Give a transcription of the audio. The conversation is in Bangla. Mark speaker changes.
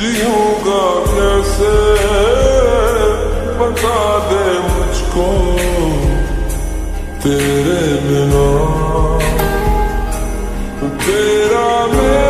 Speaker 1: जीऊँगा कैसे बता दे मुझको तेरे बिना तेरा मेरा